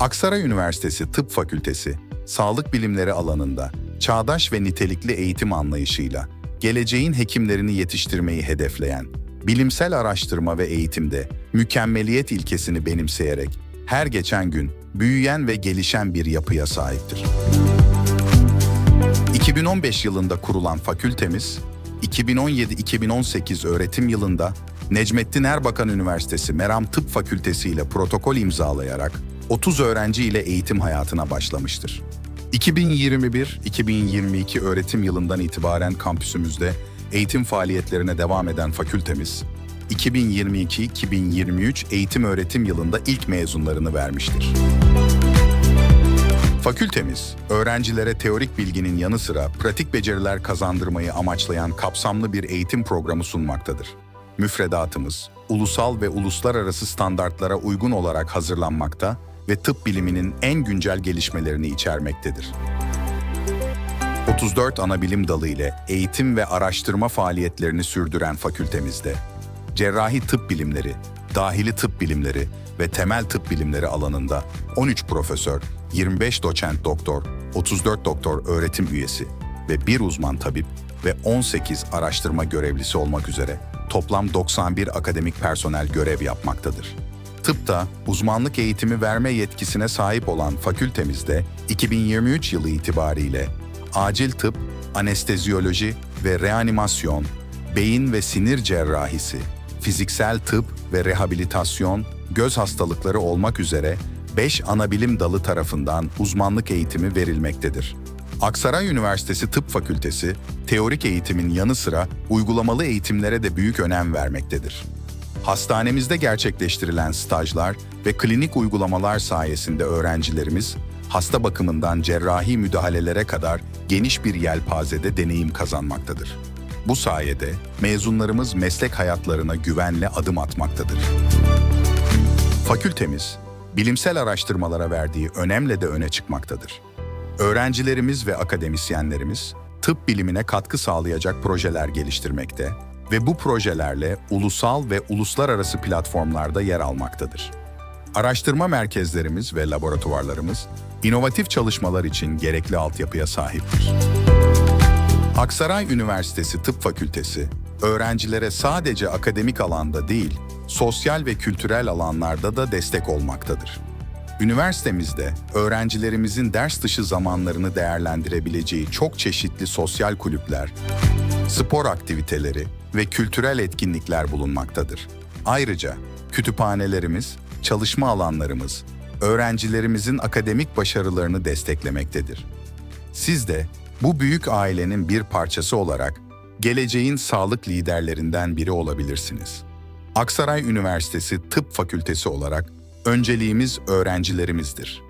Aksaray Üniversitesi Tıp Fakültesi, sağlık bilimleri alanında çağdaş ve nitelikli eğitim anlayışıyla geleceğin hekimlerini yetiştirmeyi hedefleyen, bilimsel araştırma ve eğitimde mükemmeliyet ilkesini benimseyerek her geçen gün büyüyen ve gelişen bir yapıya sahiptir. 2015 yılında kurulan fakültemiz, 2017-2018 öğretim yılında Necmettin Erbakan Üniversitesi Meram Tıp Fakültesi ile protokol imzalayarak 30 öğrenci ile eğitim hayatına başlamıştır. 2021-2022 öğretim yılından itibaren kampüsümüzde eğitim faaliyetlerine devam eden fakültemiz, 2022-2023 eğitim öğretim yılında ilk mezunlarını vermiştir. Fakültemiz, öğrencilere teorik bilginin yanı sıra pratik beceriler kazandırmayı amaçlayan kapsamlı bir eğitim programı sunmaktadır. Müfredatımız, ulusal ve uluslararası standartlara uygun olarak hazırlanmakta ve tıp biliminin en güncel gelişmelerini içermektedir. 34 ana bilim dalı ile eğitim ve araştırma faaliyetlerini sürdüren fakültemizde, cerrahi tıp bilimleri, dahili tıp bilimleri ve temel tıp bilimleri alanında 13 profesör, 25 doçent doktor, 34 doktor öğretim üyesi ve bir uzman tabip ve 18 araştırma görevlisi olmak üzere toplam 91 akademik personel görev yapmaktadır. Tıpta uzmanlık eğitimi verme yetkisine sahip olan fakültemizde 2023 yılı itibariyle acil tıp, anesteziyoloji ve reanimasyon, beyin ve sinir cerrahisi, fiziksel tıp ve rehabilitasyon, göz hastalıkları olmak üzere 5 ana bilim dalı tarafından uzmanlık eğitimi verilmektedir. Aksaray Üniversitesi Tıp Fakültesi, teorik eğitimin yanı sıra uygulamalı eğitimlere de büyük önem vermektedir. Hastanemizde gerçekleştirilen stajlar ve klinik uygulamalar sayesinde öğrencilerimiz hasta bakımından cerrahi müdahalelere kadar geniş bir yelpazede deneyim kazanmaktadır. Bu sayede mezunlarımız meslek hayatlarına güvenle adım atmaktadır. Fakültemiz, bilimsel araştırmalara verdiği önemle de öne çıkmaktadır. Öğrencilerimiz ve akademisyenlerimiz tıp bilimine katkı sağlayacak projeler geliştirmekte ve bu projelerle ulusal ve uluslararası platformlarda yer almaktadır. Araştırma merkezlerimiz ve laboratuvarlarımız inovatif çalışmalar için gerekli altyapıya sahiptir. Aksaray Üniversitesi Tıp Fakültesi, öğrencilere sadece akademik alanda değil, sosyal ve kültürel alanlarda da destek olmaktadır. Üniversitemizde öğrencilerimizin ders dışı zamanlarını değerlendirebileceği çok çeşitli sosyal kulüpler, spor aktiviteleri ve kültürel etkinlikler bulunmaktadır. Ayrıca kütüphanelerimiz, çalışma alanlarımız, öğrencilerimizin akademik başarılarını desteklemektedir. Siz de bu büyük ailenin bir parçası olarak geleceğin sağlık liderlerinden biri olabilirsiniz. Aksaray Üniversitesi Tıp Fakültesi olarak önceliğimiz öğrencilerimizdir.